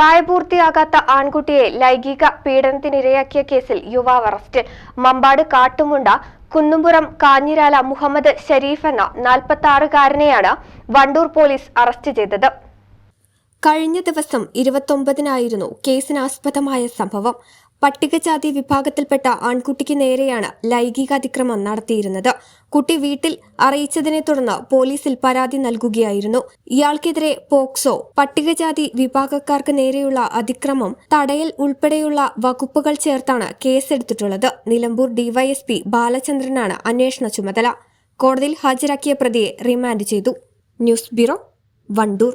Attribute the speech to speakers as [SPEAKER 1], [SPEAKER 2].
[SPEAKER 1] പ്രായപൂർത്തിയാകാത്ത ആൺകുട്ടിയെ ലൈംഗിക പീഡനത്തിനിരയാക്കിയ കേസിൽ യുവാവ് അറസ്റ്റ്. മമ്പാട് കാട്ടുമുണ്ട കുന്നുംപുറം കാഞ്ഞിരാല മുഹമ്മദ് ഷരീഫ് എന്ന നാൽപ്പത്തി ആറുകാരനെയാണ് വണ്ടൂർ പോലീസ് അറസ്റ്റ് ചെയ്തത്. കഴിഞ്ഞ ദിവസം ഇരുപത്തൊമ്പതിനായിരുന്നു കേസിനാസ്പദമായ സംഭവം. പട്ടികജാതി വിഭാഗത്തിൽപ്പെട്ട ആൺകുട്ടിക്ക് നേരെയാണ് ലൈംഗിക അതിക്രമം നടത്തിയിരുന്നത്. കുട്ടി വീട്ടിൽ അറിയിച്ചതിനെ തുടർന്ന് പോലീസിൽ പരാതി നൽകുകയായിരുന്നു. ഇയാൾക്കെതിരെ പോക്സോ പട്ടികജാതി വിഭാഗക്കാർക്ക് നേരെയുള്ള അതിക്രമം തടയൽ ഉൾപ്പെടെയുള്ള വകുപ്പുകൾ ചേർത്താണ് കേസെടുത്തിട്ടുള്ളത്. നിലമ്പൂർ ഡിവൈഎസ്പി ബാലചന്ദ്രനാണ് അന്വേഷണ ചുമതല. കോടതിയിൽ ഹാജരാക്കിയ പ്രതിയെ റിമാൻഡ് ചെയ്തു. News bureau Wandoor.